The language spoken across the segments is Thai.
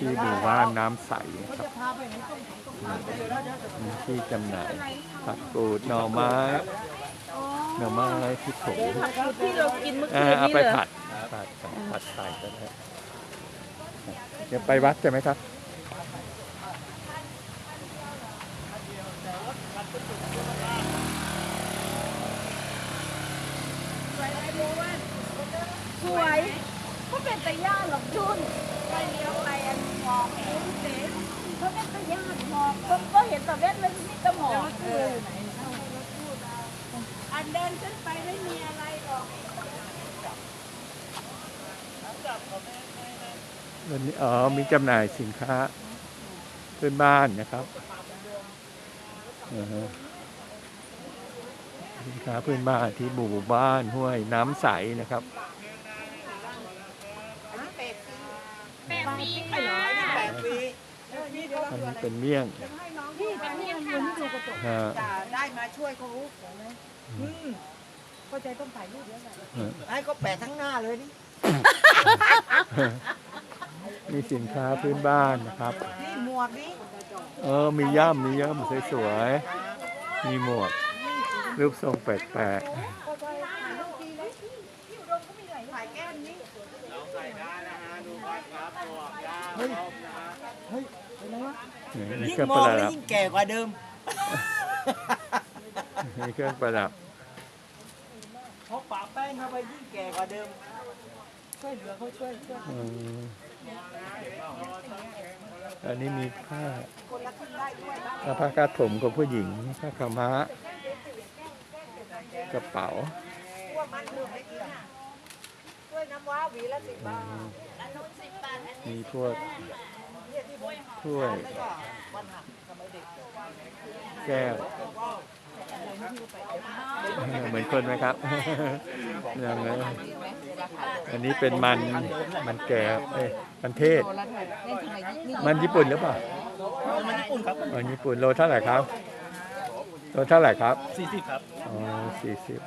ที่หมู่บ้านน้ำใสนะครับจะพาไปไหนต้องต้องพาไปเลยนะเดี๋ยวจะมีที่จำหน่ายผักกูดหน่อไม้ หน่อไม้ที่ผมที่เรากินเมื่อเอคือนเอานี้ไปเลยผัดผัดผัดใส่ก็ได้เดี๋ยวไปวัดใช่ไหมครับ สวยก็เป็นตะย่าหรอกจุนไปเลี้ยวไปอันมองเห็นเด็ก็เป็นตะย่ามองคน ก็เห็นแต่เวทเลยนี่ตะหมอกเอออันเดินขึ้นไปไม่มีอะไรหรอกวันนี้อ๋อมีจำหน่ายสินค้าพื้นบ้านนะครับสินค้าพื้นบ้านที่หมู่บ้านห้วยน้ำใสนะครับแปดปีค่ะอันนี้เป็นเมี่ยง พี่เป็นยังยืนดู กระจกฮะจะได้มาช่วยเขาเข้าใจต้องถ่ายรูปเยอะหน่อยฮะให้เขาแปะทั้งหน้าเลยนี่มีสินค้าพื้นบ้านนะครับ นี่หมวกนี่เออ มีย่ามมีย่ามสวยๆ มีหมวก รูปทรงแปลกถ่ายแก้มนี่ๆนี่มียิ่งเครื่องมปองระแล้วดับยิ่งแก่กว่าเดิม มีเครื่องประดับเพราะปะแป้งเข้าไปยิ่งแก่กว่าเดิม ช่วยเหลือเขาช่วยช่วยอืมอันนี้มีผ้าคนละครึ่งได้ด้วยนะอ่าผ้ากาดผมของผู้หญิงผ้าขาวม้ากระเป๋า พวกมันลืมไม่กินอะช่วยน้ำว้าหวีละสิบบาท มีพวก ถ้วยแล้วก็วันหักสมัยเด็กแก้ว เหมือนคนไหมครับอย่างนั้นอันนี้เป็นมัน มันแก้วเอ้ยมันเทศ มันญี่ปุ่นหรือเปล่า มันญี่ปุ่นครับมันญี่ปุ่นโลเท่าไหร่ครับ โลเท่าไหร่ครับสี่สิบครับ อ๋อสี่สิบ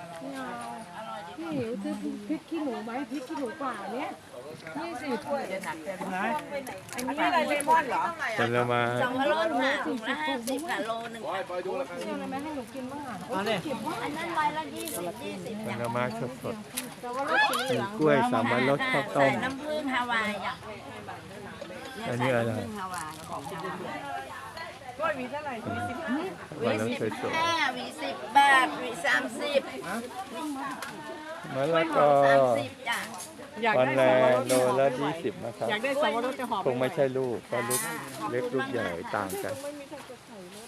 พี่หิวซื้อพริกขี้หนูไหมพริกขี้หนูป่าเนี้ย ยี่สิบนะอันนี้อะไรเลมอนเหรอผลไม้สองโลหนึ่งถุงละห้าสิบค่ะโลหนึ่งเอาอะไรไหมให้หนูกินบ้างอะเอาเนี่ยอันนั้นใบละยี่สิบยี่สิบผลไม้สดแต่ว่ารสสีเหๆลืมีองกล้วยสามวันรสข้าวต้ใส่มน้ำผึ้งฮาวายจ้ะอันนี้อะไรน้ำผึ้งฮาวายกล้วยหวีเท่าไหร่หวีสิบวันละสวยห้าหวีสิบบาทหวีสามสิบๆ มะละกอสามสิบจ้ะอยากวันได้แรสับปะรงดโลละยี่สิบนะครับ อยากได้สับปะรดจะหอมคงไม่ใช่ลูกก็ลูกเล็กลูกใหญ่ต่างกันไม่มีใครจะใส่รถ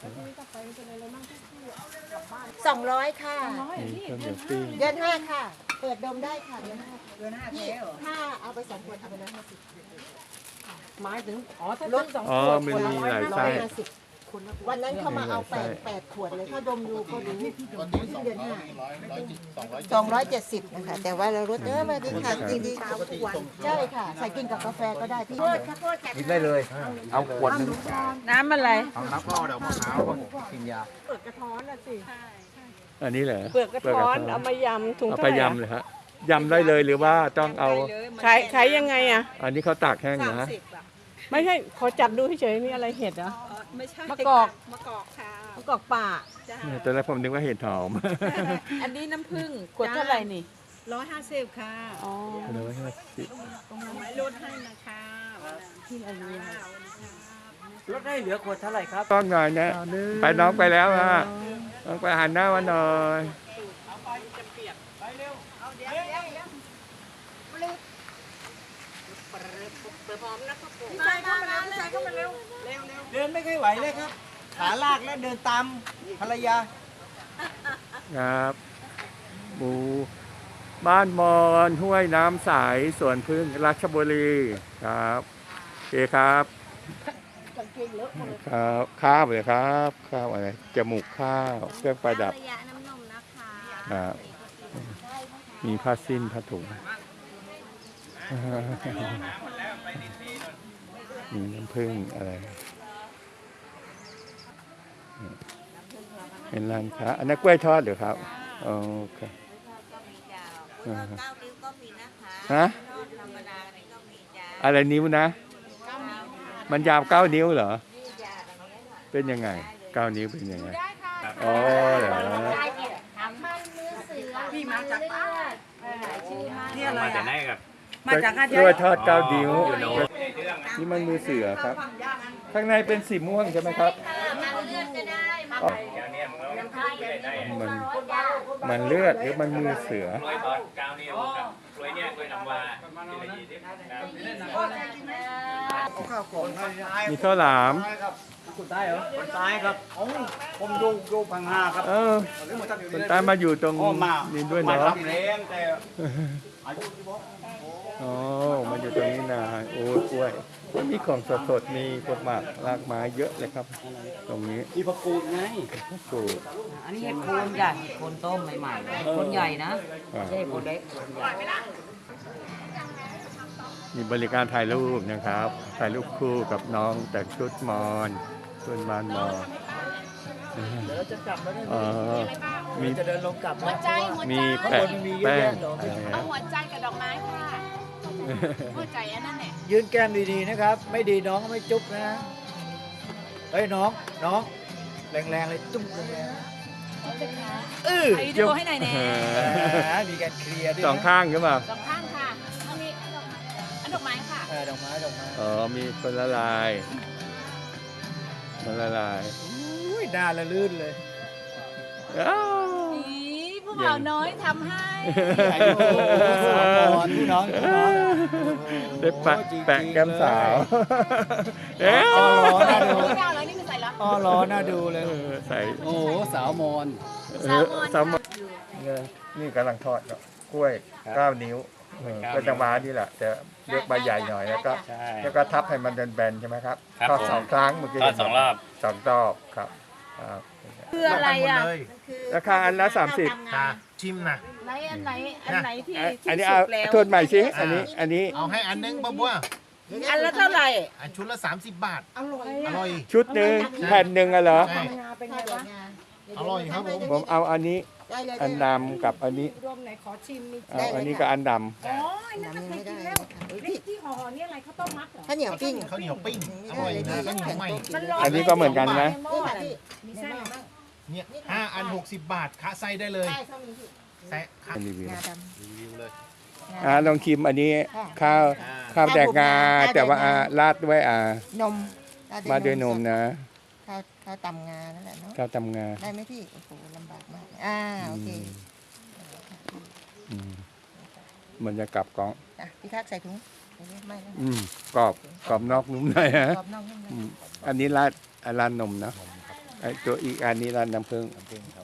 แล้วทีนี้จะไปเป็นอะไรมั่งที่ที่อะสองร้อยค่ะน้อยมีพี่ข้าวเหนียวปิ้งเดือนห้าค่ะ เปิดดมได้ค่ะเดือนห้าเดือนห้าพี่เท่เหรอถ้าเอาไปสองขวดเอาไปร้อยห้าสิบหมายถึงอ๋อถ้าซื้อสองอ๋อขวดมันขวดละมีร้อยหลายห้าไส้สิบห้าสิบวันนั้นเขามาเอาแปดแปดขวดเลยถ้าดมดูก็รู้เดือนห้าสองร้อยเจ็ดสิบนะคะแต่ว่าเราลดเออมาดีค่ะจริงดีใช่ค่ะ ใส่กินกับกาแฟก็ได้พี่กินได้เลย เอาขวดนึงน้ำอะไร เอาน้ำเปล่าเดี๋ยวมะพร้าวกินยาเปลือกกระท้อนน่ะสิอันนี้เหรอเปลือกกระท้อนเอามายำถุงเอาเท่าไปไหร่ยำเลยฮะยำได้เลยหรือว่าต้องเอา ขายขายยังไงอะ อันนี้เขาตากแห้งนะไม่ใช่ขอจับดูเฉยๆมีอะไรเห็ดเหรอ ไม่ใช่มะกอกมะกอกค่ะมะกอกป่า จ้าตอนแรกผมนึกว่าเห็ดหอม อันนี้น้ำผึ้งขวดเท่าไหร่นี่ร้อยห้าสิบค่ะอ๋อร้อยห้าสิบไม่ลดให้นะคะที่อะไรเนี่ยลดให้เหลือขวดเท่าไหร่ครับ ต้องหน่อยนะไปน้องไปแล้วฮะน้องไปหันหน้ามาหน่อยใส่เข้ามาแล้วใส่เข้ามาเร็วเร็ว เดินไม่ค่อยไหวเลยครับ ขาลากแล้วเดินตามภรรยา ครับหมู่บ้านมอนห้วยน้ำใสสวนพึ่งราชบุรีครับโอเคครับครับข้าวเลยครับข้าวอะไรจมูกข้าวเครื่องประดับระยะน้ำนมนะคะครับมีผ้าสิ้นผ้าถุง มีน้ำผึ้งอะไร เป็นร้านค้า อันนั้นกล้วยทอดเหรือครับ โอเคก็มีจ้าเก้านิ้วก็มีนะคะฮะทอดธรรมดานี่ก็มีจ้าอะไรนิ้วนะ มันยาวเก้านิ้วเหรอ เป็นยังไง เก้านิ้วเป็นยังไง อ๋อเหรอพี่มาจากบ้านนี่อะไรมาแต่อะไหนครับ มาจากอากเดีล้วยยทอดเก้านิ้วนี่ มันมือเสือครับ ข้างในเป็นสีม่วงใช่ไหมครับ มันมันเลือดหรือมันมือเสือ กล้วยทอดเก้านิ้วครับกล้วยเนี่ยกล้วยน้ำว้าที่ละยี่สิบครับมีข้าวหลามคุณตายเหรอคนตายครับผมดูดูพังห้าครับเออคนใต้มาอยู่ตรงนี้ด้วยมาเนาะทำเลี้ยงแต่อายุที่บอกอ๋อมาอยู่ตรงนี้นานโอ้ยกล้วย มันมีของสดๆมีพวกหมากรากไม้เยอะเลยครับ ตรงนี้มีผักกูดไงกูดอันนี้เห็ดโคนจ้ะเห็ดโคนต้มใหม่ๆคนใหญ่นะอ่าไม่ใช่เห็ดโคนเล็กคนใหญ่มีบริการถ่ายรูปนะครับถ่ายรูปคู่กับน้องแต่งชุดมอนชุดมานมอนอ๋อมีจะเดินลงกลับหัวใจหัวมีใจแปะแป้งอะไรเอานะหัวใจกับดอกไม้ค่ะ หัวใจอันนั้นแหละยืนแก้มดีๆนะครับ ไม่ดีน้องก็ไม่จุ๊บนะ เฮ้ยน้องน้อง แรงๆเลยจุ๊บแรงๆเออไอ้ดูให้หน่อยแน่แหมมีการเคลียร์ด้วยสนะองข้างใช่ป่ะสองข้างค่ะอันนี้อันดอกไม้ค่ะ เออดอกไม้ดอกไม้อ๋อมีคนละลายคนละลายอุ้ยหน้าละลื่นเลย อ้าวอีผู้ บ่าวน้อยทำให้ใหญ่โอ้โหสาวก่อนพี่น้องพี่น้องได้แปะจริงๆแปะแก้มสาวเอ๊ะอ๋อร้อนน่าดูไม่เอาแล้วนี่ไม่ใส่แล้วอ้อร้อนน่าดูเลย เออใส่โอ้โหสาวมอนเออสามเนี่ยนี่กำลังทอดเนาะกล้วยเก้านิ้วเออก็จะมานี่แหละแต่เลือกใบใหญ่หน่อยแล้วก็ ใช่ แล้วก็ทับให้มันแบนๆใช่ไหมครับครับทอดผม สองครั้งเมื่อกี้ทอดสองรอบ สองรอบครับครับ คืออะไรอะราคาอันละสามสิบชิมนะ ไหนอันไหนอันไหนที่อันที่นี้สุเอากแล้วทวนใหม่สิอันนี้ อันนี้เอาให้อันนึงบ้าบัวอันละเท่าไหร่อันชุดละ 30 บาท อร่อยอร่อย ชุดหนึ่งแผ่นหนึ่งอะเหรอ ใช่ งาเป็นไงวะอร่อยครับผม ผมเอาอันนี้ ได้เลยอันดำกับอันนี้รวมไหนขอชิมมีเอาอันนี้กับอันดอ๋อไอ้นั่นก็น้ำเคไม่ยได้กินแล้วนี่ที่ห่อๆนี่อะไรข้าวต้มมัดเหรอข้าวเหนียวปิ้งข้าวเหนียวปิ้งอร่อยนะข้าวเหนียวใหม่มันร้ำอันนี้ก็เหมือนกันไหมนี่ค่ะพี่มีไส้อะไรบ้าง เนี่ยห้าอัน60บาทคะไส้ได้เลยใช่เขามีพี่ไส้คะอันนี้วิวงาดรีวิวเลย อ่าลองชิมอันนี้ข้าวข้าวแดกงา แต่ว่าอ่าราดด้วยอ่าำนมมาด้วยนมนะข้าวข้าวตำงานั่นแหละเนาะข้าวตำงาได้ไหมพี่โอ้โหลำบากมากอ่าโอเคอืมมันจะกลับกล่องอะพี่ทักใส่ถุงเดี๋ยวนี้ไม่นะอืมกรอบกรอบนอกนุ่มในฮะกรอบนอกนุ่มในอืมอันนี้ราดอ่าราดนมเนอะ ไอตัวอีกอันนี้ร้าน้ำผึ้ง น้ำผึ้งครับ